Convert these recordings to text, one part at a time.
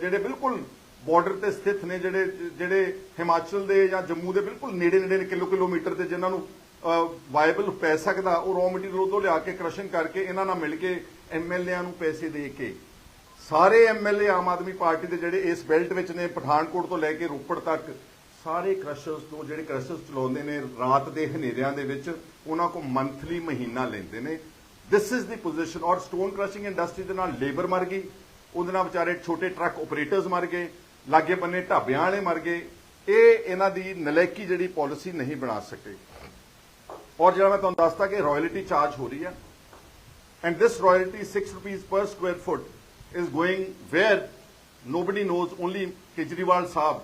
ਜਿਹੜੇ ਬਿਲਕੁਲ ਬਾਰਡਰ ਤੇ ਸਥਿਤ ਨੇ, ਜਿਹੜੇ ਜਿਹੜੇ ਹਿਮਾਚਲ ਦੇ ਜਾਂ ਜੰਮੂ ਦੇ ਬਿਲਕੁਲ ਨੇੜੇ ਨੇੜੇ ਨੇ, ਕਿਲੋ ਕਿਲੋਮੀਟਰ ਤੇ ਜਿਨ੍ਹਾਂ ਨੂੰ ਵਾਇਬਲ ਪੈ ਸਕਦਾ, ਉਹ ਰॉ ਮਟੀਰੀਅਲ ਉਦੋਂ ਲਿਆ ਕੇ ਕ੍ਰਸ਼ਿੰਗ ਕਰਕੇ ਇਹਨਾਂ ਨਾਲ ਮਿਲ ਕੇ ਐਮਐਲਏਆਂ ਨੂੰ ਪੈਸੇ ਦੇ ਕੇ, ਸਾਰੇ ਐਮਐਲਏ ਆਮ ਆਦਮੀ ਪਾਰਟੀ ਦੇ ਜਿਹੜੇ ਇਸ ਬੈਲਟ ਵਿੱਚ ਨੇ, ਪਠਾਨਕੋਟ ਤੋਂ ਲੈ ਕੇ ਰੋਪੜ ਤੱਕ, ਸਾਰੇ ਕ੍ਰਸ਼ਰਸ ਤੋਂ, ਜਿਹੜੇ ਕ੍ਰਸ਼ਰਸ ਚਲਾਉਂਦੇ ਨੇ, ਰਾਤ ਦੇ ਹਨੇਰਿਆਂ ਦੇ ਵਿੱਚ, ਉਹਨਾਂ ਕੋ ਮੰਥਲੀ ਮਹੀਨਾ ਲੈਂਦੇ ਨੇ। ਦਿਸ ਇਜ਼ ਦੀ ਪੋਜੀਸ਼ਨ ਔਰ ਸਟੋਨ ਕ੍ਰਸ਼ਿੰਗ ਇੰਡਸਟਰੀ ਦੇ ਨਾਲ ਲੇਬਰ ਮਰ ਗਈ। ਉਹਦੇ ਨਾਲ ਵਿਚਾਰੇ ਛੋਟੇ ਟਰੱਕ ਆਪਰੇਟਰਸ ਮਰ ਗਏ, ਲਾਗੇ ਬੰਨੇ ਢਾਬਿਆਂ ਵਾਲੇ ਮਰ ਗਏ। ਇਹ ਇਹਨਾਂ ਦੀ ਨਲਾਇਕੀ ਜਿਹੜੀ ਪਾਲਿਸੀ ਨਹੀਂ ਬਣਾ ਸਕੇ। ਔਰ ਜਿਹੜਾ ਮੈਂ ਤੁਹਾਨੂੰ ਦੱਸਤਾ ਕਿ ਰਾਇਲਟੀ ਚਾਰਜ ਹੋ ਰਹੀ ਹੈ। And this royalty 6 rupees per square foot is going where nobody knows, only Kejriwal Sahib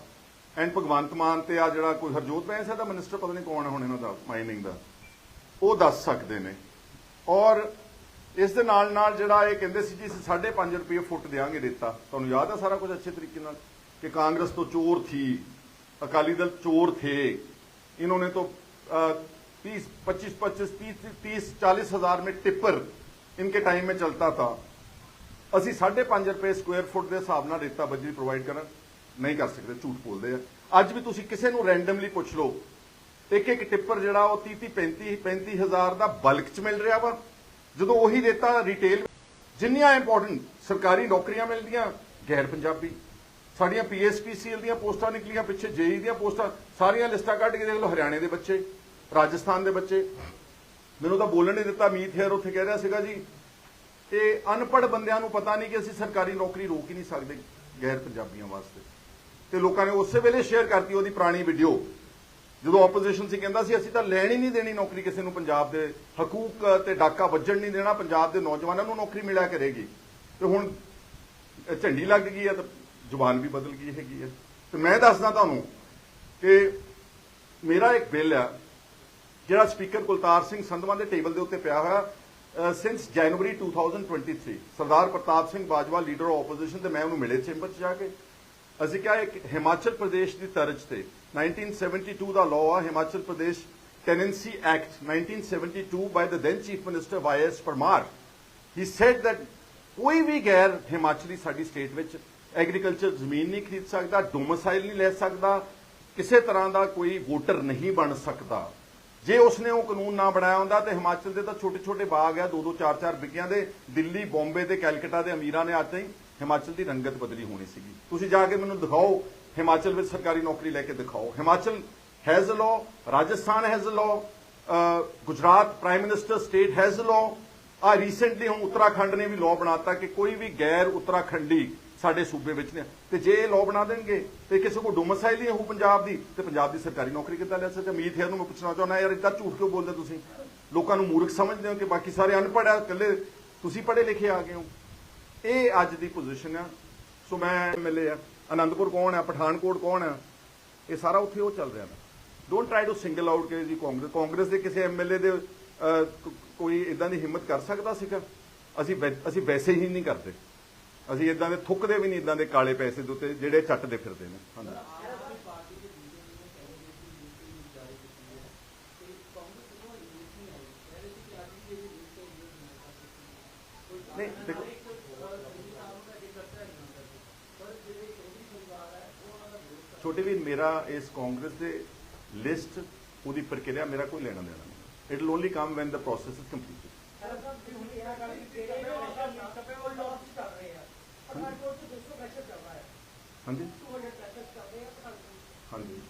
and Bhagwant Mann ਤੇ ਆ ਜਿਹੜਾ ਕੋਈ ਹਰਜੋਤ ਬੈਂਸ ਦਾ ਮਿਨਿਸਟਰ ਪਤਾ ਨਹੀਂ ਕੌਣ ਹੈ ਹੁਣ ਇਹਨਾਂ ਦਾ ਮਾਈਨਿੰਗ ਦਾ। ਉਹ ਦੱਸ ਸਕਦੇ ਨੇ। ਔਰ ਇਸ ਦੇ ਨਾਲ ਨਾਲ ਜਿਹੜਾ ਇਹ ਕਹਿੰਦੇ ਸੀ ਜੀ ਅਸੀਂ 5.5 ਰੁਪਏ ਫੁੱਟ ਦੇਾਂਗੇ ਦਿੱਤਾ ਤੁਹਾਨੂੰ ਯਾਦ ਹੈ ਸਾਰਾ ਕੁਝ ਅੱਛੇ ਤਰੀਕੇ ਨਾਲ ਕਿ ਕਾਂਗਰਸ ਤੋਂ ਚੋਰ ਥੀ ਅਕਾਲੀ ਦਲ ਚੋਰ ਥੇ इन्होंने तो तीस पच्चीस पच्चीस तीस तीस चालीस हजार में टिप्पर इनके टाइम में चलता था ਅਸੀਂ 5.5 ਰੁਪਏ ਸਕੁਅਰ ਫੁੱਟ ਦੇ ਹਿਸਾਬ ਨਾਲ ਰੇਤਾ ਬਜਰੀ ਪ੍ਰੋਵਾਈਡ ਕਰਨ ਨਹੀਂ ਕਰ ਸਕਦੇ ਝੂਠ ਬੋਲਦੇ ਆ ਅੱਜ ਵੀ ਤੁਸੀਂ ਕਿਸੇ ਨੂੰ ਰੈਂਡਮਲੀ ਪੁੱਛ ਲਓ ਇੱਕ ਇੱਕ ਟਿੱਪਰ ਜਿਹੜਾ ਉਹ 30 35 35 ਹਜ਼ਾਰ ਦਾ ਬਲਕ ਚ ਮਿਲ ਰਿਹਾ ਵਾ ਜਦੋਂ ਉਹੀ ਰੇਤਾ ਰਿਟੇਲ ਜਿੰਨੀਆਂ ਇੰਪੋਰਟੈਂਟ ਸਰਕਾਰੀ ਨੌਕਰੀਆਂ ਮਿਲਦੀਆਂ, ਗੈਰ ਪੰਜਾਬੀ, ਸਾਡੀਆਂ ਪੀਐਸਪੀਸੀਐਲ ਦੀਆਂ ਪੋਸਟਾਂ ਨਿਕਲੀਆਂ ਪਿੱਛੇ ਜੇਈ ਦੀਆਂ ਪੋਸਟਾਂ, ਸਾਰੀਆਂ ਲਿਸਟਾਂ ਕੱਢ ਕੇ ਦੇਖ ਲਓ, ਹਰਿਆਣੇ ਦੇ ਬੱਚੇ, ਰਾਜਸਥਾਨ ਦੇ ਬੱਚੇ। ਮੈਨੂੰ ਤਾਂ ਬੋਲਣ ਨਹੀਂ ਦਿੱਤਾ, ਮੀਤ ਹੈਰ ਉੱਥੇ ਕਹਿ ਰਿਹਾ ਸੀਗਾ ਜੀ ਇਹ ਅਨਪੜ੍ਹ ਬੰਦਿਆਂ ਨੂੰ ਪਤਾ ਨਹੀਂ ਕਿ ਅਸੀਂ ਸਰਕਾਰੀ ਨੌਕਰੀ ਰੋਕ ਹੀ ਨਹੀਂ ਸਕਦੇ ਗੈਰ ਪੰਜਾਬੀਆਂ ਵਾਸਤੇ। ਤੇ ਲੋਕਾਂ ਨੇ ਉਸੇ ਵੇਲੇ ਸ਼ੇਅਰ ਕਰਤੀ ਉਹਦੀ ਪੁਰਾਣੀ ਵੀਡੀਓ ਜਦੋਂ ਆਪੋਜੀਸ਼ਨ ਸੀ, ਕਹਿੰਦਾ ਸੀ, ਅਸੀਂ ਤਾਂ ਲੈਣ ਹੀ ਨਹੀਂ ਦੇਣੀ ਨੌਕਰੀ ਕਿਸੇ ਨੂੰ ਪੰਜਾਬ ਦੇ ਹਕੂਕ ਤੇ ਡਾਕਾ ਵੱਜਣ ਨਹੀਂ ਦੇਣਾ, ਪੰਜਾਬ ਦੇ ਨੌਜਵਾਨਾਂ ਨੂੰ ਨੌਕਰੀ ਮਿਲਿਆ ਕਰੇਗੀ। ਤੇ ਹੁਣ ਝੰਡੀ ਲੱਗ ਗਈ ਹੈ, ਤਾਂ ਜ਼ੁਬਾਨ ਵੀ ਬਦਲ ਗਈ ਹੈਗੀ ਹੈ। ਤੇ ਮੈਂ ਦੱਸਦਾ ਤੁਹਾਨੂੰ ਕਿ ਮੇਰਾ ਇੱਕ ਬਿੱਲ ਆ, ਜਿਹੜਾ ਸਪੀਕਰ ਕੁਲਤਾਰ ਸਿੰਘ ਸੰਧਵਾਂ ਦੇ ਟੇਬਲ ਦੇ ਉੱਤੇ ਪਿਆ ਹੋਇਆ since January 2023 Sardar Partap Singh Bajwa leader opposition ਤੇ ਮੈਂ ਉਹਨੂੰ ਮਿਲੇ ਚੈਂਬਰ 'ਚ ਜਾ ਕੇ। ਅਸੀਂ ਕਿਹਾ ਇੱਕ ਹਿਮਾਚਲ ਪ੍ਰਦੇਸ਼ ਦੀ ਤਰਜ਼ ਤੇ। 1972 ਦਾ ਲਾਅ ਆ, Himachal Pradesh tenancy act 1972 by the then chief minister Y S Parmar he said that ਕੋਈ ਵੀ ਗੈਰ ਹਿਮਾਚਲੀ ਸਾਡੀ ਸਟੇਟ ਵਿੱਚ ਐਗਰੀਕਲਚਰ ਜ਼ਮੀਨ ਨਹੀਂ ਖਰੀਦ ਸਕਦਾ ਡੋਮਿਸਾਈਲ ਨਹੀਂ ਲੈ ਸਕਦਾ, ਕਿਸੇ ਤਰ੍ਹਾਂ ਦਾ ਕੋਈ ਵੋਟਰ ਨਹੀਂ ਬਣ ਸਕਦਾ। ਜੇ ਉਸਨੇ ਉਹ ਕਾਨੂੰਨ ਨਾ ਬਣਾਇਆ ਹੁੰਦਾ ਤੇ ਹਿਮਾਚਲ ਦੇ ਤਾਂ ਛੋਟੇ ਛੋਟੇ ਬਾਗ ਆ ਦੋ ਦੋ ਚਾਰ ਚਾਰ ਵਿਕਿਆਂ ਦੇ, ਦਿੱਲੀ ਬੰਬੇ ਤੇ ਕੈਲਕਟਾ ਦੇ ਅਮੀਰਾਂ ਨੇ ਅੱਜ ਤਾਈਂ ਹਿਮਾਚਲ ਦੀ ਰੰਗਤ ਬਦਲੀ ਹੋਣੀ ਸੀਗੀ। ਤੁਸੀਂ ਜਾ ਕੇ ਮੈਨੂੰ ਦਿਖਾਓ, ਹਿਮਾਚਲ ਵਿੱਚ ਸਰਕਾਰੀ ਨੌਕਰੀ ਲੈ ਕੇ ਦਿਖਾਓ। Himachal has a law Rajasthan has a law Gujarat prime minister state has a law ਆ ਰੀਸੈਂਟਲੀ ਹੁਣ ਉੱਤਰਾਖੰਡ ਨੇ ਵੀ ਲਾਅ ਬਣਾਤਾ ਕਿ ਕੋਈ ਵੀ ਗੈਰ ਉੱਤਰਾਖੰਡੀ ਸਾਡੇ ਸੂਬੇ ਵਿੱਚ ਨੇ ਤੇ ਜੇ ਇਹ ਲਾਅ ਬਣਾ ਦੇਣਗੇ, ਤੇ ਕਿਸੇ ਕੋ ਡੋਮਿਸਾਈਲ ਹੀ ਹੋਊ ਪੰਜਾਬ ਦੀ, ਤੇ ਪੰਜਾਬ ਦੀ ਸਰਕਾਰੀ ਨੌਕਰੀ ਕਿੱਦਾਂ ਲੈ ਸਕਦੇ ਉਮੀਦ ਹੈ ਉਹਨੂੰ ਮੈਂ ਪੁੱਛਣਾ ਚਾਹੁੰਦਾ, ਯਾਰ ਇੱਦਾਂ ਝੂਠ ਕਿਉਂ ਬੋਲਦੇ ਤੁਸੀਂ? ਲੋਕਾਂ ਨੂੰ ਮੂਰਖ ਸਮਝਦੇ ਹੋ ਕਿ ਬਾਕੀ ਸਾਰੇ ਅਨਪੜ੍ਹ ਆ, ਇਕੱਲੇ ਤੁਸੀਂ ਪੜ੍ਹੇ ਲਿਖੇ ਆ ਗਏ ਹੋ। ਇਹ ਅੱਜ ਦੀ ਪੋਜੀਸ਼ਨ ਆ। ਸੋ ਮੈਂ ਐਮਐਲਏ ਆ। ਆਨੰਦਪੁਰ ਕੌਣ ਆ? ਪਠਾਨਕੋਟ ਕੌਣ ਆ? ਇਹ ਸਾਰਾ ਉੱਥੇ ਉਹ ਚੱਲ ਰਿਹਾ ਨਾ don't try to single out ਕਿ ਜੀ ਕਾਂਗਰਸ। ਕਾਂਗਰਸ ਦੇ ਕਿਸੇ ਐਮਐਲਏ ਦੇ ਅਹ, ਕ- ਕੋਈ ਇਦਾਂ ਦੀ ਹਿੰਮਤ ਕਰ ਸਕਦਾ ਸੀਗਾ? ਅਸੀਂ ਅਸੀਂ ਵੈਸੇ ਹੀ ਨਹੀਂ ਕਰਦੇ। ਅਸੀਂ ਇਦਾਂ ਦੇ ਥੁੱਕਦੇ ਵੀ ਨਹੀਂ ਇਦਾਂ ਦੇ ਕਾਲੇ ਪੈਸੇ ਦੇ ਉੱਤੇ ਜਿਹੜੇ ਚੱਟਦੇ ਫਿਰਦੇ ਨੇ। ਹਾਂਜੀ। ਨਹੀਂ ਦੇਖੋ ਛੋਟੇ ਵੀ ਮੇਰਾ ਇਸ ਕਾਂਗਰਸ ਦੇ ਲਿਸਟ ਉਹਦੀ ਪ੍ਰਕਿਰਿਆ ਮੇਰਾ ਕੋਈ ਲੈਣਾ ਦੇਣਾ ਨਹੀਂ। It will only come when the process is completed ਹਾਂਜੀ। ਹਾਂਜੀ।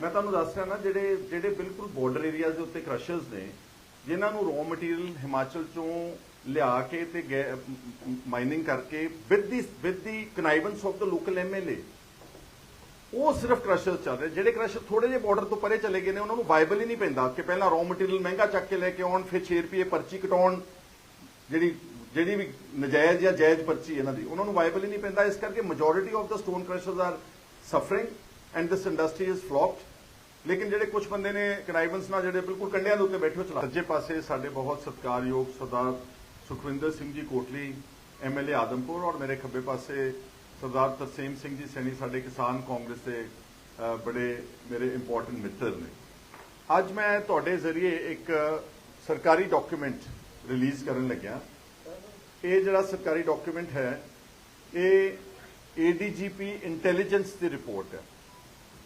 ਮੈਂ ਤੁਹਾਨੂੰ ਦੱਸ ਰਿਹਾ ਨਾ ਜਿਹੜੇ ਜਿਹੜੇ ਬਿਲਕੁਲ ਬਾਰਡਰ ਏਰੀਆਜ਼ ਦੇ ਉੱਤੇ ਕ੍ਰਸ਼ਰਸ ਨੇ ਜਿਨ੍ਹਾਂ ਨੂੰ ਰॉ ਮਟੀਰੀਅਲ ਹਿਮਾਚਲ ਚੋਂ ਲਿਆ ਕੇ ਤੇ ਮਾਈਨਿੰਗ ਕਰਕੇ with the with the connivance of the local MLA ਉਹ ਸਿਰਫ ਕ੍ਰਸ਼ਰਸ ਚੱਲ ਰਹੇ, ਜਿਹੜੇ ਕ੍ਰਸ਼ਰ ਥੋੜੇ ਜਿਹੇ ਬਾਰਡਰ ਤੋਂ ਪਰੇ ਚਲੇ ਗਏ ਨੇ, ਉਹਨਾਂ ਨੂੰ ਵਾਇਬਲ ਹੀ ਨਹੀਂ ਪੈਂਦਾ ਕਿ ਪਹਿਲਾਂ ਰॉ ਮਟੀਰੀਅਲ ਮਹਿੰਗਾ ਚੱਕ ਕੇ ਲੈ ਕੇ ਆਉਣ, ਫਿਰ 6 ਰੁਪਏ ਪਰਚੀ ਕਟਾਉਣ, ਜਿਹੜੀ ਜਿਹੜੀ ਵੀ ਨਜਾਇਜ਼ ਜਾਂ ਜਾਇਜ਼ ਪਰਚੀ ਇਹਨਾਂ ਦੀ, ਉਹਨਾਂ ਨੂੰ ਵਾਇਬਲ ਹੀ ਨਹੀਂ ਪੈਂਦਾ। ਇਸ ਕਰਕੇ majority of the stone crushers are suffering and this industry is flopped ਲੇਕਿਨ ਜਿਹੜੇ ਕੁਝ ਬੰਦੇ ਨੇ ਕਨਾਈਵੈਂਸ ਨਾਲ ਜਿਹੜੇ ਬਿਲਕੁਲ ਕੰਡਿਆਂ ਦੇ ਉੱਤੇ ਬੈਠੇ ਹੋ ਚਲਾ ਸੱਜੇ ਪਾਸੇ ਸਾਡੇ ਬਹੁਤ ਸਤਿਕਾਰਯੋਗ ਸਰਦਾਰ ਸੁਖਵਿੰਦਰ ਸਿੰਘ ਜੀ ਕੋਟਲੀ ਐਮਐਲਏ ਆਦਮਪੁਰ ਔਰ ਮੇਰੇ ਖੱਬੇ ਪਾਸੇ ਸਰਦਾਰ ਤਰਸੇਮ ਸਿੰਘ ਜੀ ਸੈਣੀ, ਸਾਡੇ ਕਿਸਾਨ ਕਾਂਗਰਸ ਦੇ ਬੜੇ ਮੇਰੇ ਇੰਪੋਰਟੈਂਟ ਮਿੱਤਰ ਨੇ। ਅੱਜ ਮੈਂ ਤੁਹਾਡੇ ਜ਼ਰੀਏ ਇੱਕ ਸਰਕਾਰੀ ਡਾਕੂਮੈਂਟ ਰਿਲੀਜ਼ ਕਰਨ ਲੱਗਿਆ। ਇਹ ਜਿਹੜਾ ਸਰਕਾਰੀ ਡਾਕੂਮੈਂਟ ਹੈ, ਇਹ ਏਡੀਜੀਪੀ ਇੰਟੈਲੀਜੈਂਸ ਦੀ ਰਿਪੋਰਟ ਹੈ।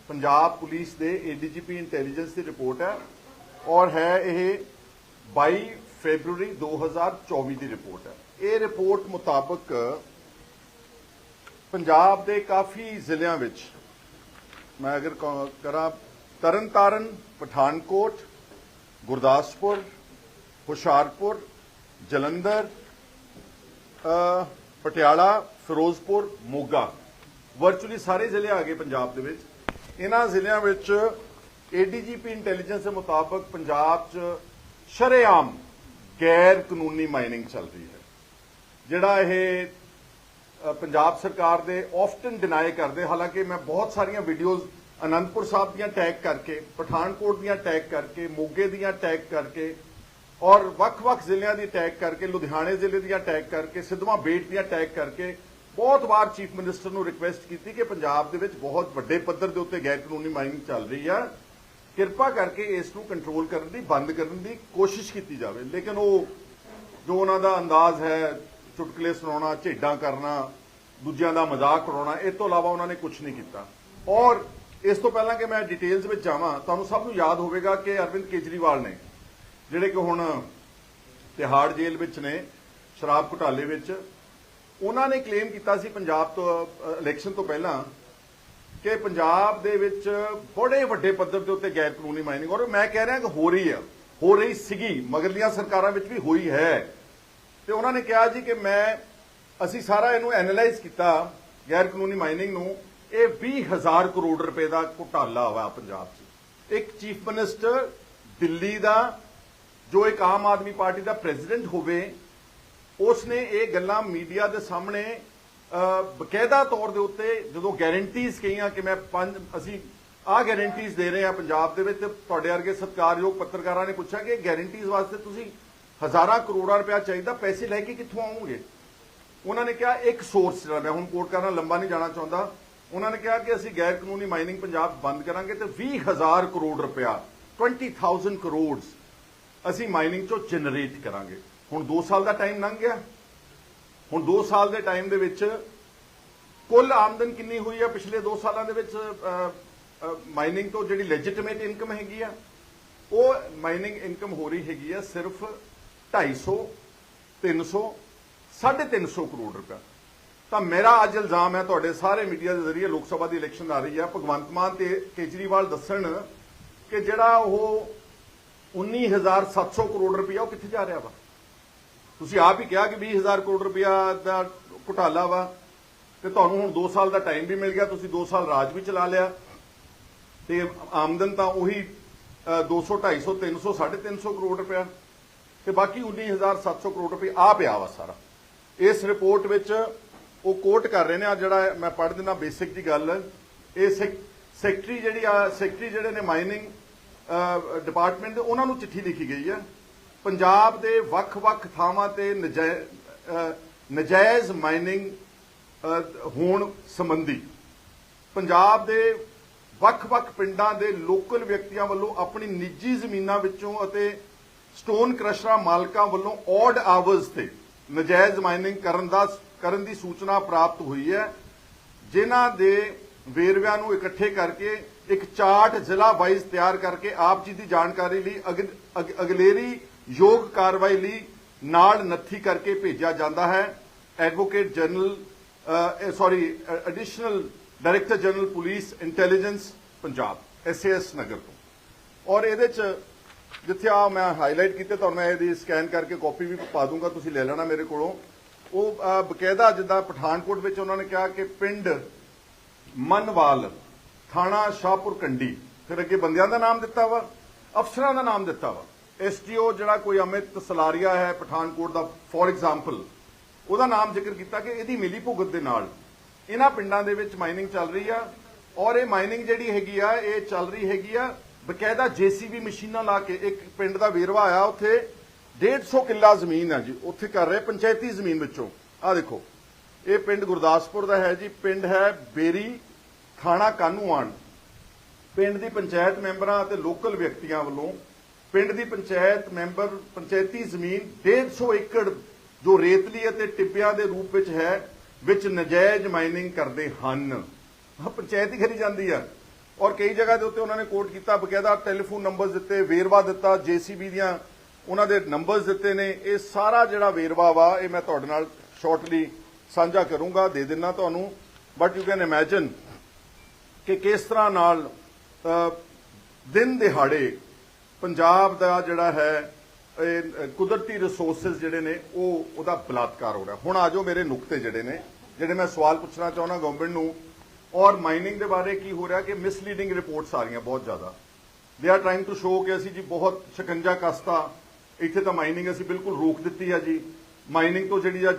ਪੰਜਾਬ ਪੁਲਿਸ ਦੇ ਏਡੀਜੀਪੀ ਇੰਟੈਲੀਜੈਂਸ ਦੀ ਰਿਪੋਰਟ ਹੈ ਔਰ ਹੈ ਇਹ 22 ਫੈਬਰੂਰੀ 2024 ਦੀ ਰਿਪੋਰਟ ਹੈ। ਇਹ ਰਿਪੋਰਟ ਮੁਤਾਬਕ ਪੰਜਾਬ ਦੇ ਕਾਫੀ ਜ਼ਿਲ੍ਹਿਆਂ ਵਿੱਚ, ਮੈਂ ਅਗਰ ਕਰਾਂ, ਤਰਨਤਾਰਨ, ਪਠਾਨਕੋਟ, ਗੁਰਦਾਸਪੁਰ, ਹੁਸ਼ਿਆਰਪੁਰ, ਜਲੰਧਰ ਪਟਿਆਲਾ, ਫਿਰੋਜ਼ਪੁਰ, ਮੋਗਾ ਵਰਚੁਅਲੀ ਸਾਰੇ ਜ਼ਿਲ੍ਹੇ ਆ ਗਏ ਪੰਜਾਬ ਦੇ ਵਿੱਚ। ਇਹਨਾਂ ਜ਼ਿਲ੍ਹਿਆਂ ਵਿੱਚ ਏਡੀਜੀਪੀ ਇੰਟੈਲੀਜੈਂਸ ਦੇ ਮੁਤਾਬਕ ਪੰਜਾਬ 'ਚ ਸ਼ਰੇਆਮ ਗੈਰ ਕਾਨੂੰਨੀ ਮਾਈਨਿੰਗ ਚੱਲ ਰਹੀ ਹੈ। ਜਿਹੜਾ ਇਹ ਪੰਜਾਬ ਸਰਕਾਰ ਦੇ ਆਫਟਨ ਡਿਨਾਈ ਕਰਦੇ, ਹਾਲਾਂਕਿ ਮੈਂ ਬਹੁਤ ਸਾਰੀਆਂ ਵੀਡੀਓਜ਼ ਅਨੰਦਪੁਰ ਸਾਹਿਬ ਦੀਆਂ ਟੈਗ ਕਰਕੇ, ਪਠਾਨਕੋਟ ਦੀਆਂ ਟੈਗ ਕਰਕੇ, ਮੋਗੇ ਦੀਆਂ ਟੈਗ ਕਰਕੇ ਔਰ ਵੱਖ-ਵੱਖ ਜ਼ਿਲ੍ਹਿਆਂ ਦੀ ਟੈਗ ਕਰਕੇ, ਲੁਧਿਆਣੇ ਜ਼ਿਲ੍ਹੇ ਦੀਆਂ ਟੈਗ ਕਰਕੇ, ਸਿੱਧਵਾਂ ਬੇਟ ਦੀਆਂ ਟੈਗ ਕਰਕੇ ਬਹੁਤ ਵਾਰ ਚੀਫ ਮਿਨਿਸਟਰ ਨੂੰ ਰਿਕੁਐਸਟ ਕੀਤੀ ਕਿ ਪੰਜਾਬ ਦੇ ਵਿੱਚ ਬਹੁਤ ਵੱਡੇ ਪੱਧਰ ਦੇ ਉੱਤੇ ਗੈਰ ਕਾਨੂੰਨੀ ਮਾਈਨਿੰਗ ਚੱਲ ਰਹੀ ਆ। ਕਿਰਪਾ ਕਰਕੇ ਇਸ ਨੂੰ ਕੰਟਰੋਲ ਕਰਨ ਦੀ, ਬੰਦ ਕਰਨ ਦੀ ਕੋਸ਼ਿਸ਼ ਕੀਤੀ ਜਾਵੇ। ਲੇਕਿਨ ਉਹ ਜੋ ਉਹਨਾਂ ਦਾ ਅੰਦਾਜ਼ ਹੈ, ਚੁਟਕਲੇ ਸੁਣਾਉਣਾ, ਝੇਡਾਂ ਕਰਨਾ, ਦੂਜਿਆਂ ਦਾ ਮਜ਼ਾਕ ਉਡਾਉਣਾ, ਇਹ ਤੋਂ ਇਲਾਵਾ ਉਹਨਾਂ ਨੇ ਕੁਝ ਨਹੀਂ ਕੀਤਾ। ਔਰ ਇਸ ਤੋਂ ਪਹਿਲਾਂ ਕਿ ਮੈਂ ਡਿਟੇਲਸ ਵਿੱਚ ਜਾਵਾਂ, ਤੁਹਾਨੂੰ ਸਭ ਨੂੰ ਯਾਦ ਹੋਵੇਗਾ ਕਿ ਅਰਵਿੰਦ ਕੇਜਰੀਵਾਲ ਨੇ, ਜਿਹੜੇ ਕਿ ਹੁਣ ਤਿਹਾੜ ਜੇਲ੍ਹ ਵਿੱਚ ਨੇ, ਸ਼ਰਾਬ ਘੁਟਾਲੇ ਵਿੱਚ, ਉਹਨਾਂ ਨੇ ਕਲੇਮ ਕੀਤਾ ਸੀ ਪੰਜਾਬ ਤੋਂ ਇਲੈਕਸ਼ਨ ਤੋਂ ਪਹਿਲਾਂ ਕਿ ਪੰਜਾਬ ਦੇ ਵਿੱਚ ਬੜੇ ਵੱਡੇ ਪੱਧਰ ਦੇ ਉੱਤੇ ਗੈਰ ਕਾਨੂੰਨੀ ਮਾਈਨਿੰਗ, ਔਰ ਮੈਂ ਕਹਿ ਰਿਹਾ ਕਿ ਹੋ ਰਹੀ ਹੈ ਹੋ ਰਹੀ ਸੀਗੀ ਮਗਰਲੀਆਂ ਸਰਕਾਰਾਂ ਵਿੱਚ ਵੀ ਹੋਈ ਹੈ। ਤੇ ਉਹਨਾਂ ਨੇ ਕਿਹਾ ਜੀ ਕਿ ਮੈਂ, ਅਸੀਂ ਸਾਰਾ ਇਹਨੂੰ ਐਨਾਲਾਈਜ਼ ਕੀਤਾ, ਗੈਰ ਕਾਨੂੰਨੀ ਮਾਈਨਿੰਗ ਨੂੰ। ਇਹ 20000 ਕਰੋੜ ਰੁਪਏ ਦਾ ਘੁਟਾਲਾ ਹੋਇਆ ਪੰਜਾਬ 'ਚ। ਇੱਕ ਚੀਫ ਮਿਨਿਸਟਰ ਦਿੱਲੀ ਦਾ, ਜੋ ਇੱਕ ਆਮ ਆਦਮੀ ਪਾਰਟੀ ਦਾ ਪ੍ਰੈਜ਼ੀਡੈਂਟ ਹੋਵੇ ਉਸ ਨੇ ਇਹ ਗੱਲਾਂ ਮੀਡੀਆ ਦੇ ਸਾਹਮਣੇ ਬਕਾਇਦਾ ਤੌਰ ਦੇ ਉੱਤੇ ਜਦੋਂ ਗਾਰੰਟੀਜ਼ ਕਹੀਆਂ ਕਿ ਮੈਂ ਪੰਜ, ਅਸੀਂ ਆਹ ਗਾਰੰਟੀਜ਼ ਦੇ ਰਹੇ ਹਾਂ ਪੰਜਾਬ ਦੇ ਵਿੱਚ ਤੇ ਤੁਹਾਡੇ ਵਰਗੇ ਸਤਿਕਾਰਯੋਗ ਪੱਤਰਕਾਰਾਂ ਨੇ ਪੁੱਛਿਆ ਕਿ ਗਾਰੰਟੀਜ਼ ਵਾਸਤੇ ਤੁਸੀਂ ਹਜ਼ਾਰਾਂ ਕਰੋੜਾਂ ਰੁਪਇਆ ਚਾਹੀਦਾ, ਪੈਸੇ ਲੈ ਕੇ ਕਿੱਥੋਂ ਆਉਂਗੇ ਉਹਨਾਂ ਨੇ ਕਿਹਾ, ਇੱਕ ਸੋਰਸ ਜਿਹੜਾ, ਮੈਂ ਹੁਣ ਕੋਟ ਕਰਨਾ ਲੰਬਾ ਨਹੀਂ ਜਾਣਾ ਚਾਹੁੰਦਾ। ਉਹਨਾਂ ਨੇ ਕਿਹਾ ਕਿ ਅਸੀਂ ਗੈਰ ਕਾਨੂੰਨੀ ਮਾਈਨਿੰਗ ਪੰਜਾਬ ਬੰਦ ਕਰਾਂਗੇ ਤੇ 20000 ਕਰੋੜ ਰੁਪਇਆ 20000 ਕਰੋੜਸ ਅਸੀਂ ਮਾਈਨਿੰਗ ਚੋਂ ਜਨਰੇਟ ਕਰਾਂਗੇ। ਹੁਣ 2 ਸਾਲ ਦਾ ਟਾਈਮ ਲੰਘ ਗਿਆ। ਹੁਣ 2 ਸਾਲ ਦੇ ਟਾਈਮ ਦੇ ਵਿੱਚ ਕੁੱਲ ਆਮਦਨ ਕਿੰਨੀ ਹੋਈ ਹੈ ਪਿਛਲੇ 2 ਸਾਲਾਂ ਦੇ ਵਿੱਚ? ਮਾਈਨਿੰਗ ਤੋਂ ਜਿਹੜੀ ਲੈਜੀਟਿਮੇਟ ਇਨਕਮ ਹੈਗੀ ਆ, ਉਹ ਮਾਈਨਿੰਗ ਇਨਕਮ ਹੋ ਰਹੀ ਹੈਗੀ ਆ ਸਿਰਫ 250 300 350 ਕਰੋੜ ਰੁਪਏ ਤਾਂ ਮੇਰਾ ਅੱਜ ਇਲਜ਼ਾਮ ਹੈ ਤੁਹਾਡੇ ਸਾਰੇ ਮੀਡੀਆ ਦੇ ਜ਼ਰੀਏ ਲੋਕ ਸਭਾ ਦੀ ਇਲੈਕਸ਼ਨ ਆ ਰਹੀ ਹੈ ਭਗਵੰਤ ਮਾਨ ਤੇ ਕੇਜਰੀਵਾਲ ਦੱਸਣ ਕਿ ਜਿਹੜਾ ਉਹ 19700 ਕਰੋੜ ਰੁਪਇਆ ਉਹ ਕਿੱਥੇ ਜਾ ਰਿਹਾ ਵਾ? ਤੁਸੀਂ ਆਪ ਹੀ ਕਿਹਾ ਕਿ 20000 ਕਰੋੜ ਰੁਪਇਆ ਦਾ ਘੁਟਾਲਾ ਵਾ ਤੇ ਤੁਹਾਨੂੰ ਹੁਣ 2 ਸਾਲ ਦਾ ਟਾਈਮ ਵੀ ਮਿਲ ਗਿਆ ਤੁਸੀਂ 2 ਸਾਲ ਰਾਜ ਵੀ ਚਲਾ ਲਿਆ। ਤੇ ਆਮਦਨ ਤਾਂ ਉਹੀ ਅ, 200 250 300 350 ਕਰੋੜ ਰੁਪਇਆ। ਤੇ ਬਾਕੀ 19700 ਕਰੋੜ ਰੁਪਏ ਆ ਪਿਆ ਵਾ ਸਾਰਾ। ਇਸ ਰਿਪੋਰਟ ਵਿੱਚ ਉਹ ਕੋਟ ਕਰ ਰਹੇ ਨੇ ਆ ਜਿਹੜਾ ਮੈਂ ਪੜ੍ਹ ਦਿੰਦਾ ਬੇਸਿਕ ਦੀ ਗੱਲ ਇਹ ਸੈਕ- ਸੈਕਟਰੀ ਜਿਹੜੀ ਆ ਸੈਕਟਰੀ ਜਿਹੜੇ ਨੇ ਮਾਈਨਿੰਗ ਡਿਪਾਰਟਮੈਂਟ ਦੇ ਉਹਨਾਂ ਨੂੰ ਚਿੱਠੀ ਲਿਖੀ ਗਈ ਹੈ ਪੰਜਾਬ ਦੇ ਵੱਖ-ਵੱਖ ਥਾਵਾਂ ਤੇ ਨਜਾਇ- ਅ, ਨਜਾਇਜ਼ ਮਾਈਨਿੰਗ ਹੋਣ ਸੰਬੰਧੀ ਪੰਜਾਬ ਦੇ ਵੱਖ-ਵੱਖ ਪਿੰਡਾਂ ਦੇ ਲੋਕਲ ਵਿਅਕਤੀਆਂ ਵੱਲੋਂ ਆਪਣੀ ਨਿੱਜੀ ਜ਼ਮੀਨਾਂ ਵਿੱਚੋਂ ਅਤੇ ਸਟੋਨ ਕ੍ਰਸ਼ਰਾਂ ਮਾਲਕਾਂ ਵੱਲੋਂ ਔਡ ਆਵਰਸ ਤੇ ਨਜਾਇਜ਼ ਮਾਈਨਿੰਗ ਕਰਨ ਦਾ ਕਰਨ ਦੀ ਸੂਚਨਾ ਪ੍ਰਾਪਤ ਹੋਈ ਹੈ ਜਿਨ੍ਹਾਂ ਦੇ ਵੇਰਵਿਆਂ ਨੂੰ ਇਕੱਠੇ ਕਰਕੇ ਇੱਕ ਚਾਰਟ ਜ਼ਿਲ੍ਹਾ ਵਾਈਜ਼ ਤਿਆਰ ਕਰਕੇ ਆਪ ਜੀ ਦੀ ਜਾਣਕਾਰੀ ਲਈ ਅਗ- ਅਗ- ਅਗਲੇਰੀ ਯੋਗ ਕਾਰਵਾਈ ਲਈ ਨਾਲ ਨੱਥੀ ਕਰਕੇ ਭੇਜਿਆ ਜਾਂਦਾ ਹੈ। Advocate general sorry additional director general police intelligence Punjab S S Nagar ਤੋਂ। ਔਰ ਇਹਦੇ ਚ ਜਿੱਥੇ ਆ ਮੈਂ ਹਾਈਲਾਈਟ ਕੀਤੇ, ਤੁਹਾਨੂੰ ਮੈਂ ਇਹਦੀ ਸਕੈਨ ਕਰਕੇ ਕਾਪੀ ਵੀ ਪਾ ਦੂੰਗਾ, ਤੁਸੀਂ ਲੈ ਲੈਣਾ ਮੇਰੇ ਕੋਲੋਂ। ਉਹ ਬਕਾਇਦਾ ਜਿੱਦਾਂ ਪਠਾਨਕੋਟ ਵਿੱਚ ਉਹਨਾਂ ਨੇ ਕਿਹਾ ਕਿ ਪਿੰਡ ਮਨਵਾਲ, ਥਾਣਾ ਸ਼ਾਹਪੁਰ ਕੰਡੀ, ਫਿਰ ਅੱਗੇ ਬੰਦਿਆਂ ਦਾ ਨਾਮ ਦਿੱਤਾ ਵਾ, ਅਫਸਰਾਂ ਦਾ ਨਾਮ ਦਿੱਤਾ ਵਾ। ਐਸਟੀਓ ਜਿਹੜਾ ਕੋਈ ਅਮਿਤ ਸਲਾਰੀਆ ਹੈ ਪਠਾਨਕੋਟ ਦਾ ਫੋਰ ਐਗਜ਼ਾਮਪਲ ਉਹਦਾ ਨਾਮ ਜ਼ਿਕਰ ਕੀਤਾ ਕਿ ਇਹਦੀ ਮਿਲੀ ਭੁਗਤ ਦੇ ਨਾਲ। ਇਹਨਾਂ ਪਿੰਡਾਂ ਦੇ ਵਿੱਚ ਮਾਈਨਿੰਗ ਚੱਲ ਰਹੀ ਆ ਔਰ ਇਹ ਮਾਈਨਿੰਗ ਜਿਹੜੀ ਹੈਗੀ ਆ, ਇਹ ਚੱਲ ਰਹੀ ਹੈਗੀ ਆ, ਬਕਾਇਦਾ ਜੀਸੀਬੀ ਮਸ਼ੀਨਾਂ ਲਾ ਕੇ ਇੱਕ ਪਿੰਡ ਦਾ ਵੇਰਵਾ ਆਇਆ, ਉੱਥੇ 150 ਕਿੱਲਾ ਜ਼ਮੀਨ ਆ ਜੀ, ਉੱਥੇ ਕਰ ਰਹੇ ਪੰਚਾਇਤੀ ਜ਼ਮੀਨ ਵਿੱਚੋਂ। ਆ ਦੇਖੋ, ਇਹ ਪਿੰਡ ਗੁਰਦਾਸਪੁਰ ਦਾ ਹੈ ਜੀ, ਪਿੰਡ ਹੈ ਬੇਰੀ, ਥਾਣਾ ਕਾਨੂੰਆਣ ਪਿੰਡ ਦੀ ਪੰਚਾਇਤ ਮੈਂਬਰਾਂ ਅਤੇ ਲੋਕਲ ਵਿਅਕਤੀਆਂ ਵੱਲੋਂ ਪਿੰਡ ਦੀ ਪੰਚਾਇਤ ਮੈਂਬਰ ਪੰਚਾਇਤੀ ਜ਼ਮੀਨ 150 ਏਕੜ ਜੋ ਰੇਤਲੀ ਅਤੇ ਟਿੱਬਿਆਂ ਦੇ ਰੂਪ ਵਿੱਚ ਹੈ, ਵਿੱਚ ਨਜਾਇਜ਼ ਮਾਈਨਿੰਗ ਕਰਦੇ ਹਨ। ਪੰਚਾਇਤ ਹੀ ਖਰੀ ਜਾਂਦੀ ਆ। ਔਰ ਕਈ ਜਗ੍ਹਾ ਦੇ ਉੱਤੇ ਉਹਨਾਂ ਨੇ ਕੋਟ ਕੀਤਾ, ਬਕਾਇਦਾ ਟੈਲੀਫੋਨ ਨੰਬਰਸ ਦਿੱਤੇ, ਵੇਰਵਾ ਦਿੱਤਾ ਜੀਸੀਬੀ ਦੀਆਂ ਉਹਨਾਂ ਦੇ ਨੰਬਰਸ ਦਿੱਤੇ ਨੇ। ਇਹ ਸਾਰਾ ਜਿਹੜਾ ਵੇਰਵਾ ਵਾ, ਇਹ ਮੈਂ ਤੁਹਾਡੇ ਨਾਲ ਸ਼ਾਰਟਲੀ ਸਾਂਝਾ ਕਰੂੰਗਾ, ਦੇ ਦਿੰਨਾ ਤੁਹਾਨੂੰ। ਬਟ ਯੂ ਕੈਨ ਇਮੇਜਿਨ ਕਿ ਕਿਸ ਤਰ੍ਹਾਂ ਨਾਲ ਦਿਨ ਦਿਹਾੜੇ ਪੰਜਾਬ ਦਾ ਜਿਹੜਾ ਹੈ, ਇਹ ਕੁਦਰਤੀ ਰਿਸੋਰਸਸ ਜਿਹੜੇ ਨੇ, ਉਹ ਉਹਦਾ ਬਲਾਤਕਾਰ ਹੋ ਰਿਹਾ। ਹੁਣ ਆਜੋ ਮੇਰੇ ਨੁਕਤੇ ਜਿਹੜੇ ਨੇ, ਜਿਹੜੇ ਮੈਂ ਸਵਾਲ ਪੁੱਛਣਾ ਚਾਹੁੰਦਾ ਗਵਰਨਮੈਂਟ ਨੂੰ। ਔਰ ਮਾਈਨਿੰਗ ਦੇ ਬਾਰੇ ਕੀ ਹੋ ਰਿਹਾ ਕਿ ਮਿਸਲੀਡਿੰਗ ਰਿਪੋਰਟਸ ਆ ਰਹੀਆਂ ਬਹੁਤ ਜ਼ਿਆਦਾ। They are trying to show ਕਿ ਅਸੀਂ ਜੀ ਬਹੁਤ ਸ਼ਿਕੰਜਾ ਕਸਤਾ, ਇੱਥੇ ਤਾਂ ਮਾਈਨਿੰਗ ਅਸੀਂ ਬਿਲਕੁਲ ਰੋਕ ਦਿੱਤੀ ਆ ਜੀ। ਮਾਈਨਿੰਗ ਤੋਂ ਜਿਹੜੀ ਆ